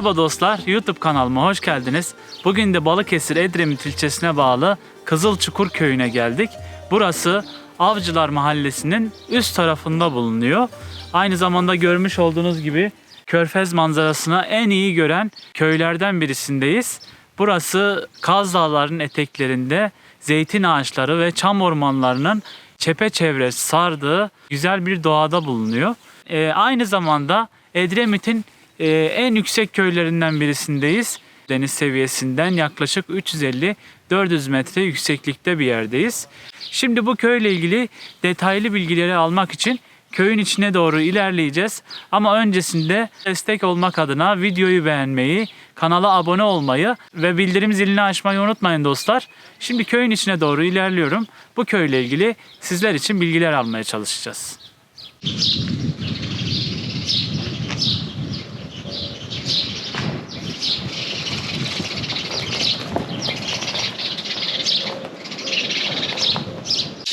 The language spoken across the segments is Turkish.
Merhaba dostlar, YouTube kanalıma hoş geldiniz. Bugün de Balıkesir Edremit ilçesine bağlı Kızılçukur köyüne geldik. Burası Avcılar Mahallesi'nin üst tarafında bulunuyor. Aynı zamanda görmüş olduğunuz gibi Körfez manzarasına en iyi gören köylerden birisindeyiz. Burası Kaz Dağları'nın eteklerinde zeytin ağaçları ve çam ormanlarının çepeçevre sardığı güzel bir doğada bulunuyor. Ee, aynı zamanda Edremit'in e, en yüksek köylerinden birisindeyiz. Deniz seviyesinden yaklaşık 350-400 metre yükseklikte bir yerdeyiz. Şimdi bu köyle ilgili detaylı bilgileri almak için köyün içine doğru ilerleyeceğiz. Ama öncesinde destek olmak adına videoyu beğenmeyi, kanala abone olmayı ve bildirim zilini açmayı unutmayın dostlar. Şimdi köyün içine doğru ilerliyorum. Bu köyle ilgili sizler için bilgiler almaya çalışacağız.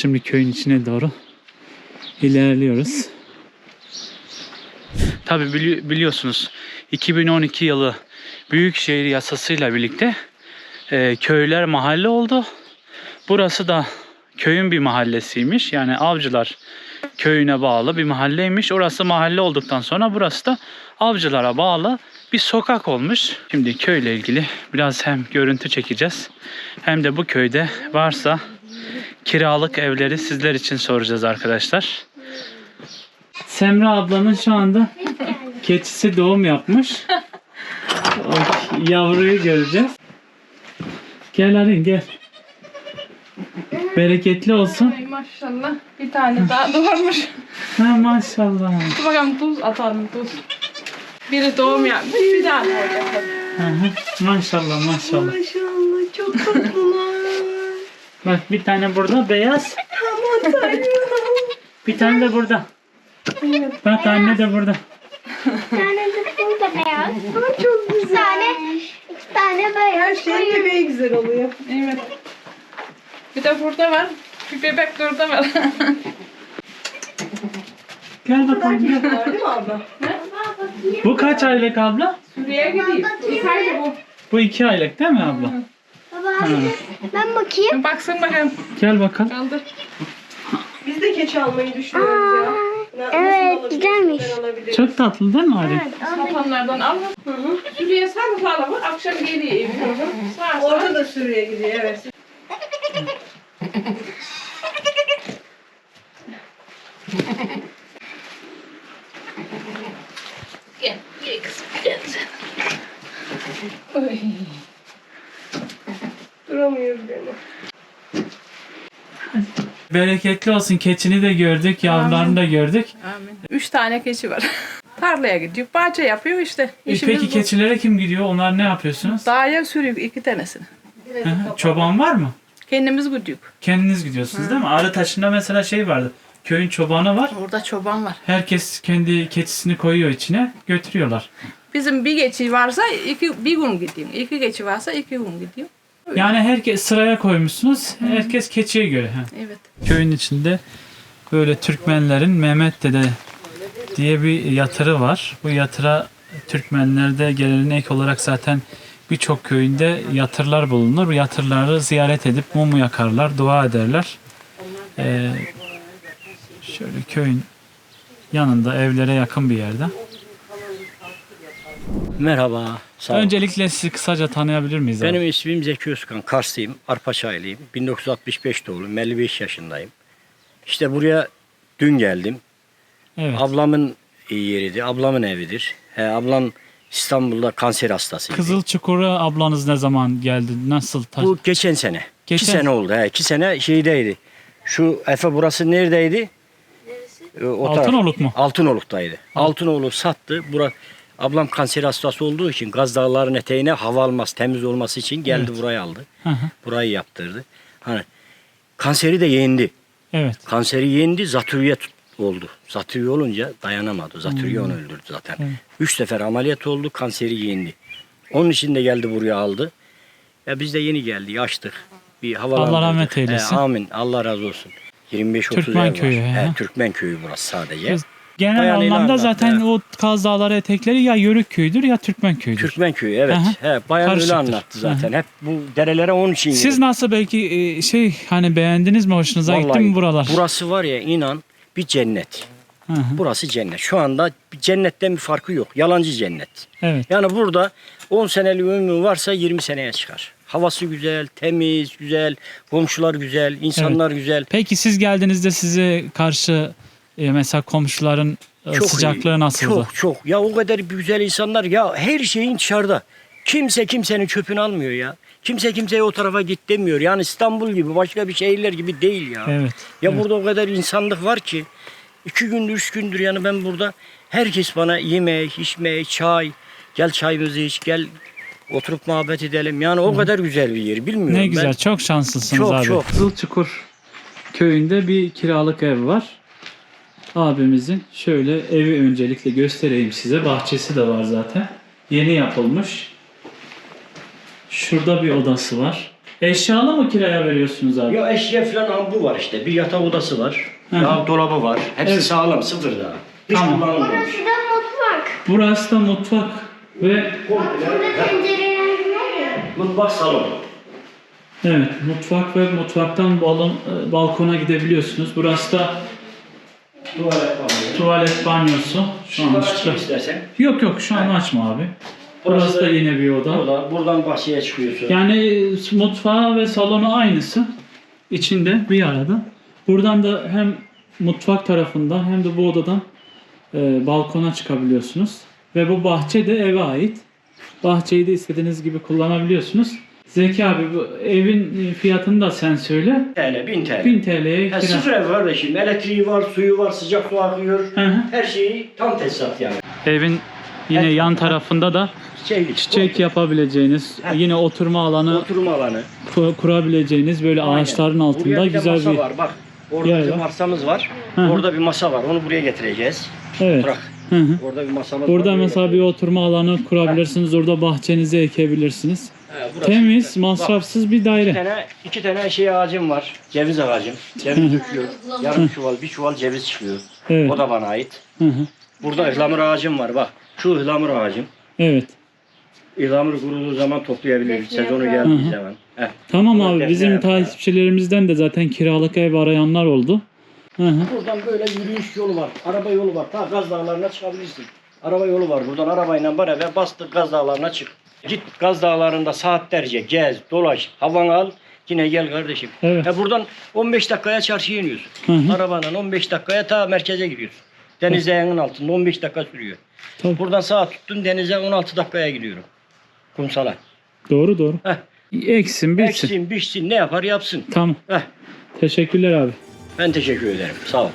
Şimdi köyün içine doğru ilerliyoruz. Tabi biliyorsunuz 2012 yılı Büyükşehir yasasıyla birlikte e, köyler mahalle oldu. Burası da köyün bir mahallesiymiş. Yani Avcılar köyüne bağlı bir mahalleymiş. Orası mahalle olduktan sonra burası da Avcılara bağlı bir sokak olmuş. Şimdi köyle ilgili biraz hem görüntü çekeceğiz hem de bu köyde varsa kiralık evleri sizler için soracağız arkadaşlar. Semra ablanın şu anda keçisi doğum yapmış. O yavruyu göreceğiz. Gel Arin gel. Bereketli olsun. Ay maşallah. Bir tane daha doğurmuş. Ha maşallah. Dur bakalım tuz atalım tuz. Biri doğum yapmış bir daha doğacak. Hı hı. Maşallah maşallah. Maşallah çok tatlılar. Bak bir tane burada beyaz. Aman tanrım. Bir tane de burada. Bak anne de burada. Bir tane de burada beyaz. Ama çok Bir güzel. tane, iki tane Her beyaz. şeyin bebeği güzel oluyor. Evet. Bir de burada var. Bir bebek de orada var. Gel bakalım gel. Var değil mi abla? Bu kaç aylık abla? Suriye'ye gideyim. Bir ayda bu. Bu iki aylık değil mi abla? Baba ben bakayım. Baksın bakalım. Gel bakalım. Kaldır. Biz de keçi almayı düşünüyoruz ya. Na- nasıl evet, alabiliriz, güzelmiş. Çok tatlı değil mi Arin? Sapanlardan al. Suriye sarımsağı var. Akşam geliyor evine. Sağ Orada da Suriye gidiyor evet. Gel. Gel kızım. Gel sen. Oy. Duramıyoruz yani. Bereketli olsun. Keçini de gördük, yavrularını da gördük. Amin. Üç tane keçi var. Tarlaya gidiyor. Bahçe yapıyor işte. E İşimiz peki bu. keçilere kim gidiyor? Onlar ne yapıyorsunuz? Dağa sürüyor iki tanesini. Hı hı. Çoban var mı? Kendimiz gidiyor. Kendiniz gidiyorsunuz değil mi? Arıtaşı'nda mesela şey vardı. Köyün çobanı var. Orada çoban var. Herkes kendi keçisini koyuyor içine, götürüyorlar. Bizim bir geçi varsa iki, bir gün gidiyor. İki geçi varsa iki gün gidiyor. Yani herkes sıraya koymuşsunuz. Herkes keçiye göre. ha. Evet. Köyün içinde böyle Türkmenlerin Mehmet Dede diye bir yatırı var. Bu yatıra Türkmenlerde gelenek olarak zaten birçok köyünde yatırlar bulunur. Bu yatırları ziyaret edip mumu yakarlar, dua ederler. Ee, şöyle köyün yanında evlere yakın bir yerde. Merhaba. Sağ olun. Öncelikle sizi kısaca tanıyabilir miyiz? abi? Benim ismim Zeki Özkan. Karslıyım. Arpaçaylıyım. 1965 doğumluyum. 55 yaşındayım. İşte buraya dün geldim. Evet. Ablamın yeriydi. Ablamın evidir. He, ablam İstanbul'da kanser hastasıydı. Kızılçukur'a ablanız ne zaman geldi? Nasıl? ta- Bu geçen sene. Geçen- İki sene oldu. He, iki sene şeydeydi. Şu Efe burası neredeydi? Ee, O taraf- Altınoluk mu? Altınoluk'taydı. Altınoluk sattı. Bura, ablam kanser hastası olduğu için Gaz Dağları'nın eteğine hava almaz, temiz olması için geldi Evet. burayı aldı. Hı hı. Burayı yaptırdı. Hani kanseri de yendi. Evet. Kanseri yendi, zatürre oldu. Zatürre olunca dayanamadı. Zatürre onu öldürdü zaten. Hmm. Evet. Üç sefer ameliyat oldu, kanseri yendi. Onun için de geldi buraya aldı. Ya biz de yeni geldi, açtık. Bir havalandırdık. Allah rahmet eylesin. He, amin. Allah razı olsun. 25-30 Türkmen ev var. köyü, he. He, Türkmen köyü burası sadece. Biz Genel bayanıyla anlamda anlattı, zaten evet. o Kaz Dağları etekleri ya Yörük köyüdür ya Türkmen köyüdür. Türkmen köyü evet. Aha. He, bayan öyle Karışıktır. anlattı zaten. Hep bu derelere onun için Siz girdim. nasıl belki e, şey hani beğendiniz mi hoşunuza gitti mi buralar? Burası var ya inan bir cennet. Hı, Burası cennet. Şu anda cennetten bir farkı yok. Yalancı cennet. evet. Yani burada 10 senelik ömrü varsa 20 seneye çıkar. Havası güzel, temiz, güzel, komşular güzel, insanlar güzel. Peki siz geldiğinizde size karşı e, mesela komşuların e, Çok sıcaklığı iyi. nasıldı? Çok çok. Ya o kadar güzel insanlar ya her şeyin dışarıda. Kimse kimsenin çöpünü almıyor ya. Kimse kimseye o tarafa git demiyor. Yani İstanbul gibi başka bir şehirler gibi değil ya. Evet. Ya evet. burada o kadar insanlık var ki iki gündür, üç gündür yani ben burada herkes bana yemek, içmek, çay, gel çayımızı iç, gel oturup muhabbet edelim. Yani o kadar güzel bir yer bilmiyorum. Ne ben. güzel, çok şanslısınız Çok, abi. çok. Kızılçukur köyünde bir kiralık ev var. Abimizin şöyle evi öncelikle göstereyim size. Bahçesi de var zaten. Yeni yapılmış. Şurada bir odası var. Eşyalı mı kiraya veriyorsunuz abi? Ya eşya falan ha, bu var işte. Bir yatak odası var. Hı. Ya dolabı var. Hepsi Evet. sağlam, sıfır daha. Hiç Tamam. kullanılmamış. Burası da mutfak. Burası da mutfak ve Burada tencereler var. Mutfak salon. evet mutfak ve mutfaktan balon, e, balkona gidebiliyorsunuz. Burası da Tuvalet var. tuvalet banyosu. Şu an açayım istersen. Yok yok şu an açma abi. Burası da yine bir oda. Burada, buradan bahçeye çıkıyorsun. Yani e, mutfağı ve salonu aynısı. içinde bir arada. Buradan da hem mutfak tarafından hem de bu odadan e, balkona çıkabiliyorsunuz. Ve bu bahçe de eve ait. Bahçeyi de istediğiniz gibi kullanabiliyorsunuz. Zeki abi bu evin fiyatını da sen söyle. TL, 1000 TL. 1000 TL'ye Ha, kira. sıfır ev kardeşim. Elektriği var, suyu var, sıcak su akıyor. Hı hı. Her şeyi tam tesisat yani. Evin yine Evet. yan tarafında da Çiçeklik. çiçek yapabileceğiniz, Heh. yine oturma alanı Oturma alanı. ku- kurabileceğiniz böyle Aynen. ağaçların altında Buraya bir de güzel masa bir var. Bak orada yer bir var. masamız var. Hı hı. Orada bir masa var. Onu buraya getireceğiz. Evet. Bırak. Hı hı. Orada bir masamız var. Burada buraya mesela bir oturma alanı kurabilirsiniz. Orada bahçenizi ekebilirsiniz. He, Temiz, masrafsız bir İki daire. tane, iki tane şey ağacım var. Ceviz ağacım. Ceviz döküyor. Yarım çuval, bir çuval ceviz çıkıyor. Evet. O da bana ait. Hı hı. Burada ıhlamur ağacım var. Bak şu ıhlamur ağacım. Evet. Ihlamur kuruduğu zaman toplayabiliriz. Sezonu geldiği Hı hı. zaman. Heh. Tamam Burada abi bizim yaprağı. takipçilerimizden de zaten kiralık ev arayanlar oldu. Hı hı. Buradan böyle yürüyüş yolu var. Araba yolu var. Ta Gaz Dağları'na çıkabilirsin. Araba yolu var. Buradan arabayla beraber bastık Gaz Dağları'na çık. Git Gaz Dağları'nda saatlerce gez, dolaş, havan al. Yine gel kardeşim. Evet. Ha buradan 15 dakikaya çarşıya iniyorsun. Hı hı. Arabanla 15 dakikaya ta merkeze gidiyorsun. Denize yanın altında 15 dakika sürüyor. Tabii. Buradan saat tuttun denize 16 dakikaya gidiyorum. Kumsala. Doğru doğru. Heh. Eksin bitsin. Eksin, biçsin, ne yapar yapsın. Tamam. Heh. Teşekkürler abi. Ben teşekkür ederim. Sağ ol.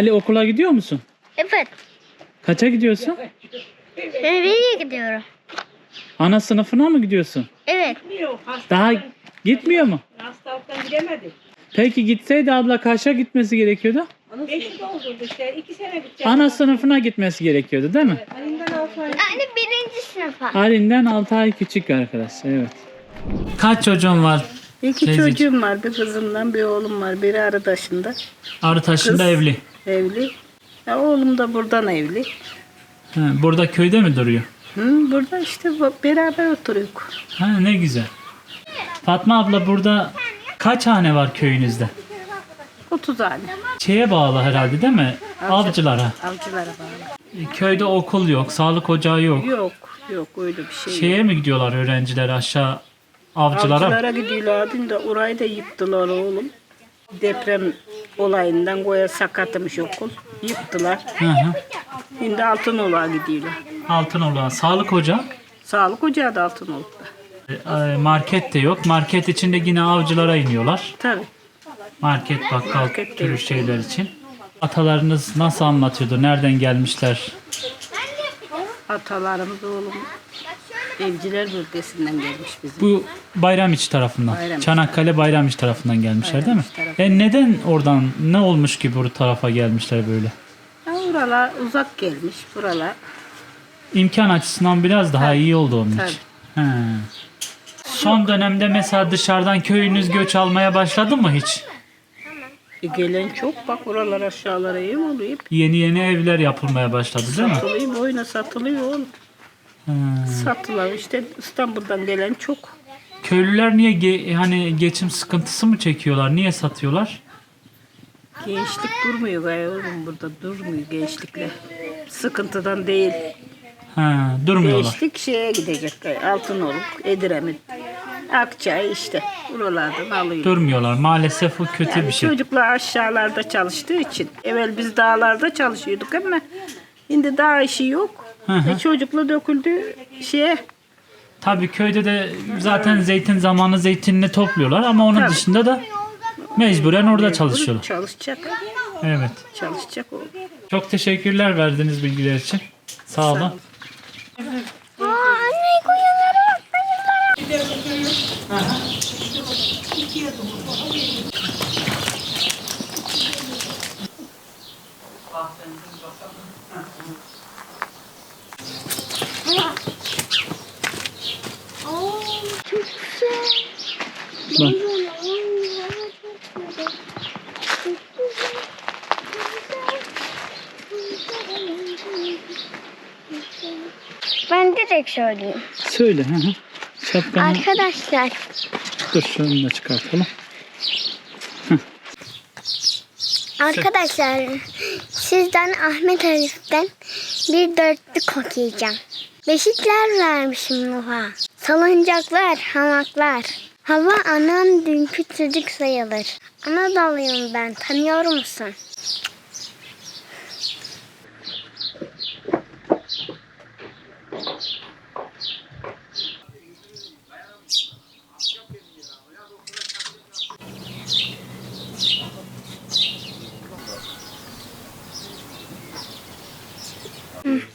Ali okula gidiyor musun? Evet. Kaça gidiyorsun? Nereye gidiyorum? Ana sınıfına mı gidiyorsun? Evet. Daha gitmiyor mu? Hastalıktan gidemedik. Peki gitseydi abla kaça gitmesi gerekiyordu? Beşi doldurdu işte. iki sene gidecek. Ana sınıfına gitmesi gerekiyordu değil mi? Elinden altı ay. Yani birinci sınıfa. Halinden 6 ay küçük arkadaş. Evet. Kaç çocuğun var? İki Teyzeciğim. çocuğum var. Bir kızımdan bir oğlum var. Biri Arıdaşı'nda Arıtaş'ında Kız. evli. Evli. Ya oğlum da buradan evli. Ha, burada köyde mi duruyor? Hı, burada işte beraber oturuyoruz. Ha ne güzel. Fatma abla burada kaç hane var köyünüzde? 30 tane. Şeye bağlı herhalde değil mi? Avcılara. Avcılara bağlı. E, Köyde okul yok, sağlık ocağı yok. Yok yok öyle bir şey yok. Şeye mi gidiyorlar öğrenciler aşağı avcılara? Avcılara gidiyorlardı da orayı da yıktılar oğlum. Deprem olayından koya sakatmış okul. Yıktılar. Hı hı. Şimdi Altınoluk'a gidiyorlar. Altınoluk'a. Sağlık ocağı. Sağlık ocağı da Altınoluk'ta. E, e, Market de yok. Market içinde yine avcılara iniyorlar. Tabii. Market, bakkal Market de türü yok. şeyler için. Atalarınız nasıl anlatıyordu? Nereden gelmişler? Atalarımız oğlum Evciler bölgesinden gelmiş bizim. Bu Bayramiç tarafından. Bayramiç. Çanakkale Bayramiç tarafından gelmişler değil mi? Tarafından. E neden oradan ne olmuş ki bu tarafa gelmişler böyle? Ya buralar uzak gelmiş. Buralar İmkan açısından biraz daha iyi oldu onun Tabii. için. He. Son dönemde mesela dışarıdan köyünüz göç almaya başladı mı hiç? e, gelen çok. Bak buralar aşağılara ev oluyor. Yeni yeni evler yapılmaya başladı değil mi? Satılıyor. Boyuna satılıyor oğlum. He. Satılıyor. İşte İstanbul'dan gelen çok. Köylüler niye ge- hani geçim sıkıntısı mı çekiyorlar? Niye satıyorlar? Gençlik durmuyor gayet oğlum burada. Durmuyor gençlikle. Sıkıntıdan değil. Ha, durmuyorlar. Gençlik şeye gidecek gayet. Altınoluk, Edremit, Akçay işte. Buralardan alıyor. Durmuyorlar. Maalesef bu kötü Yani bir şey. Çocuklar aşağılarda çalıştığı için. Evvel biz dağlarda çalışıyorduk ama şimdi dağ işi yok. Hı hı. E, çocukla döküldü şeye. Tabii köyde de zaten zeytin zamanı zeytinini topluyorlar ama onun Tabii. dışında da mecburen orada çalışıyorlar. Çalışacak. Evet. Çalışacak o. Çok teşekkürler verdiğiniz bilgiler için. Sağ olun. Aa, anne koyunlara. Oo, Bak. Ben direkt söyleyeyim. Söyle. Hı hı. Şapkanı Arkadaşlar dur şunu da çıkartalım. Arkadaşlar sizden Ahmet Arif'ten bir dörtlük okuyacağım. Beşikler vermişim Nuh'a. Salıncaklar, hamaklar. Hava anam dünkü çocuk sayılır. Anadolu'yum ben tanıyor musun?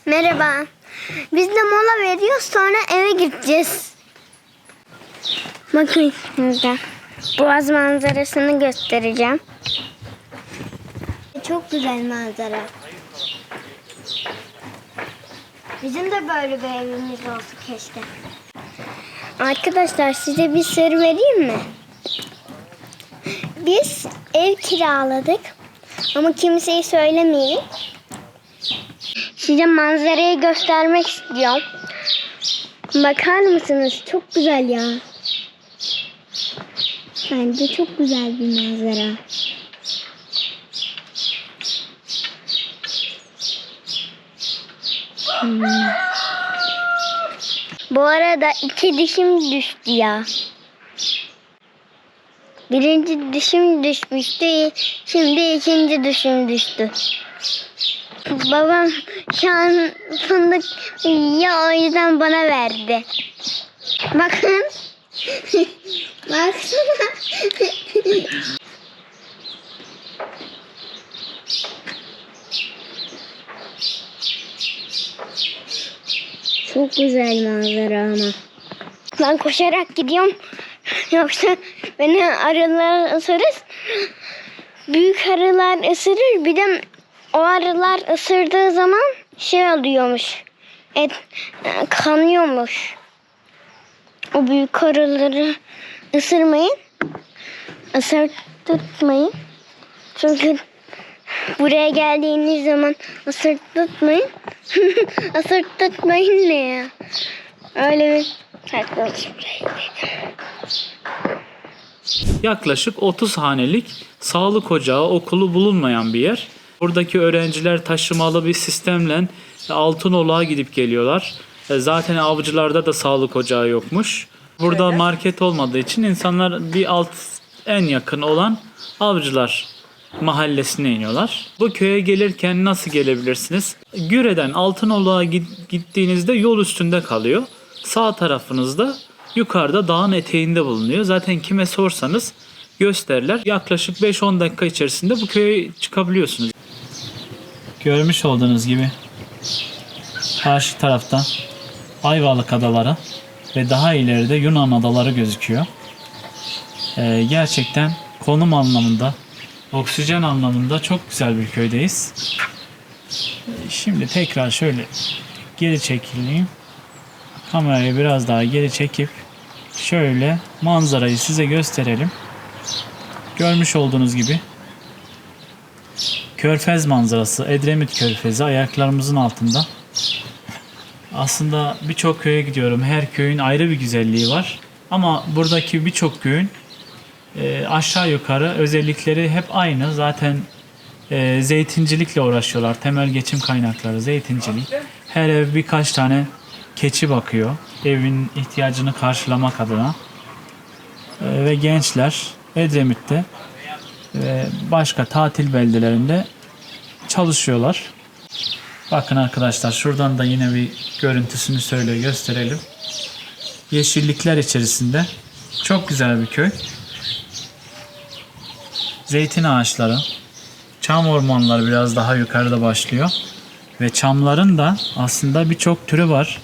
Merhaba. Biz de mola veriyoruz sonra eve gideceğiz. Bakın burada. Boğaz manzarasını göstereceğim. Çok güzel manzara. Bizim de böyle bir evimiz olsa keşke. Arkadaşlar size bir sır vereyim mi? Biz ev kiraladık ama kimseye söylemeyelim. Size manzarayı göstermek istiyorum. Bakar mısınız? Çok güzel ya. Bence çok güzel bir manzara. Hmm. Bu arada iki dişim düştü ya. Birinci dişim düşmüştü. Şimdi ikinci dişim düştü. Babam şu an fındık ya o yüzden bana verdi. Bakın. Baksana. Çok güzel manzara ama. Ben koşarak gidiyorum. Yoksa beni arılar ısırır. Büyük arılar ısırır. Bir de o arılar ısırdığı zaman şey oluyormuş. Et e, kanıyormuş. O büyük arıları ısırmayın. Isırtmayın. Çünkü buraya geldiğiniz zaman ısırtmayın. ısırtmayın ne ya? Öyle bir. Yaklaşık 30 hanelik sağlık ocağı okulu bulunmayan bir yer. Buradaki öğrenciler taşımalı bir sistemle Altınoluk'a gidip geliyorlar. E, Zaten avcılarda da sağlık ocağı yokmuş. Burada market olmadığı için insanlar bir alt en yakın olan avcılar mahallesine iniyorlar. Bu köye gelirken nasıl gelebilirsiniz? Güre'den Altınoluk'a git- gittiğinizde yol üstünde kalıyor. Sağ tarafınızda yukarıda dağın eteğinde bulunuyor. Zaten kime sorsanız gösterirler. Yaklaşık 5-10 dakika içerisinde bu köye çıkabiliyorsunuz. Görmüş olduğunuz gibi karşı taraftan Ayvalık adaları ve daha ileride Yunan adaları gözüküyor. Ee, gerçekten konum anlamında, oksijen anlamında çok güzel bir köydeyiz. Şimdi tekrar şöyle geri çekileyim. Kamerayı biraz daha geri çekip şöyle manzarayı size gösterelim. Görmüş olduğunuz gibi Körfez manzarası, Edremit Körfezi ayaklarımızın altında. Aslında birçok köye gidiyorum. Her köyün ayrı bir güzelliği var. Ama buradaki birçok köyün e, aşağı yukarı özellikleri hep aynı. Zaten e, zeytincilikle uğraşıyorlar. Temel geçim kaynakları zeytincilik. Her ev birkaç tane keçi bakıyor. Evin ihtiyacını karşılamak adına. E, ve gençler Edremit'te ve başka tatil beldelerinde çalışıyorlar. Bakın arkadaşlar şuradan da yine bir görüntüsünü söyle gösterelim. Yeşillikler içerisinde çok güzel bir köy. Zeytin ağaçları, çam ormanları biraz daha yukarıda başlıyor. Ve çamların da aslında birçok türü var.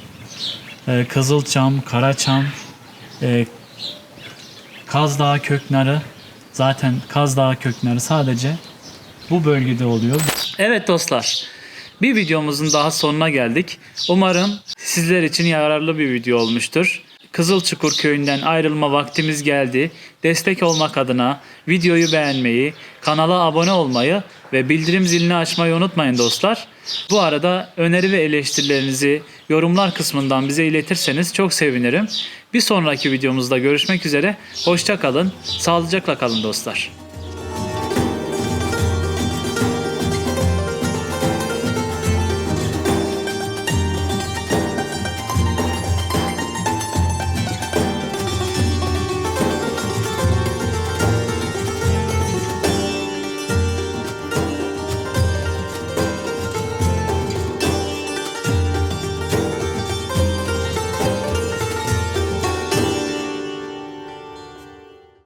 Ee, Kızılçam, Karaçam, e, Kaz Dağı köknarı. Zaten Kaz Dağı köknarı sadece bu bölgede oluyor. Evet dostlar. Bir videomuzun daha sonuna geldik. Umarım sizler için yararlı bir video olmuştur. Kızılçukur köyünden ayrılma vaktimiz geldi. Destek olmak adına videoyu beğenmeyi, kanala abone olmayı ve bildirim zilini açmayı unutmayın dostlar. Bu arada öneri ve eleştirilerinizi yorumlar kısmından bize iletirseniz çok sevinirim. Bir sonraki videomuzda görüşmek üzere. Hoşça kalın, sağlıcakla kalın dostlar.